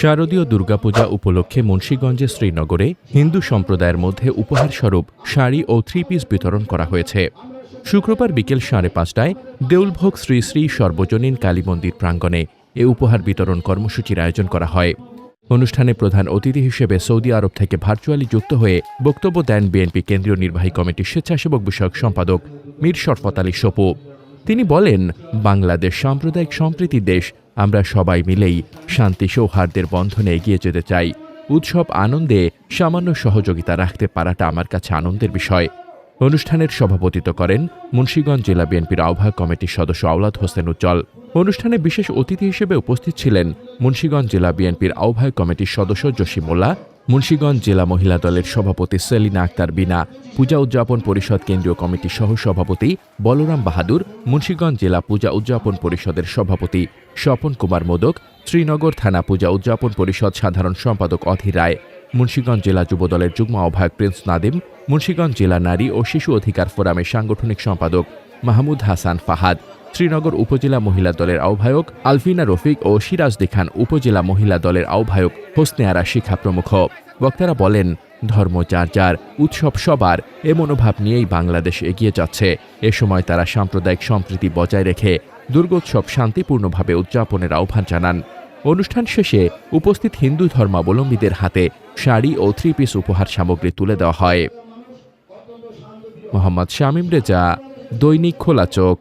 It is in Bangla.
শারদীয় দুর্গাপূজা উপলক্ষে মুন্সীগঞ্জে শ্রীনগরে হিন্দু সম্প্রদায়ের মধ্যে উপহারস্বরূপ শাড়ি ও থ্রি পিস বিতরণ করা হয়েছে। শুক্রবার বিকেল সাড়ে পাঁচটায় দেউলভোগ শ্রী শ্রী সর্বজনীন কালী মন্দির প্রাঙ্গণে এ উপহার বিতরণ কর্মসূচির আয়োজন করা হয়। অনুষ্ঠানে প্রধান অতিথি হিসেবে সৌদি আরব থেকে ভার্চুয়ালি যুক্ত হয়ে বক্তব্য দেন বিএনপি কেন্দ্রীয় নির্বাহী কমিটির স্বেচ্ছাসেবক বিষয়ক সম্পাদক মীর শরফত আলী সপু। তিনি বলেন, বাংলাদেশ সাম্প্রদায়িক সম্প্রীতির দেশ আমরা সবাই মিলেই শান্তি সৌহার্দ্যের বন্ধনে এগিয়ে যেতে চাই। উৎসব আনন্দে সামান্য সহযোগিতা রাখতে পারাটা আমার কাছে আনন্দের বিষয়। অনুষ্ঠানের সভাপতিত্ব করেন মুন্সীগঞ্জ জেলা বিএনপির আহ্বায়ক কমিটির সদস্য আওলাদ হোসেন উজ্জ্বল। অনুষ্ঠানে বিশেষ অতিথি হিসেবে উপস্থিত ছিলেন মুন্সীগঞ্জ জেলা বিএনপির আহ্বায়ক কমিটির সদস্য জসিমুল্লাহ মুন্সীগঞ্জ জেলা মহিলা দলের সভাপতি সেলিনা আক্তার বিনা, পূজা উদযাপন পরিষদ কেন্দ্রীয় কমিটির সহ সভাপতি বলরাম বাহাদুর, মুন্সীগঞ্জ জেলা পূজা উদযাপন পরিষদের সভাপতি স্বপন কুমার মোদক, শ্রীনগর থানা পূজা উদযাপন পরিষদ সাধারণ সম্পাদক অধীর রায়, মুন্সীগঞ্জ জেলা যুবদলের যুগ্ম আহ্বায়ক প্রিন্স নাদিম, মুন্সীগঞ্জ জেলা নারী ও শিশু অধিকার ফোরামের সাংগঠনিক সম্পাদক মাহমুদ হাসান ফাহাদ। শ্রীনগর উপজেলা মহিলা দলের আহ্বায়ক আলফিনা রফিক ও সিরাজদি খান উপজেলা মহিলা দলের আহ্বায়ক হোসনে আরা শিখা প্রমুখ। বক্তারা বলেন, ধর্ম যার যার, উৎসব সবার, এ মনোভাব নিয়েই বাংলাদেশ এগিয়ে যাচ্ছে। এ সময় তারা সাম্প্রদায়িক সম্প্রীতি বজায় রেখে দুর্গোৎসব শান্তিপূর্ণভাবে উদযাপনের আহ্বান জানান। অনুষ্ঠান শেষে উপস্থিত হিন্দু ধর্মাবলম্বীদের হাতে শাড়ি ও থ্রি পিস উপহার সামগ্রী তুলে দেওয়া হয়। মোহাম্মদ শামীম রেজা, দৈনিক খোলা চোখ।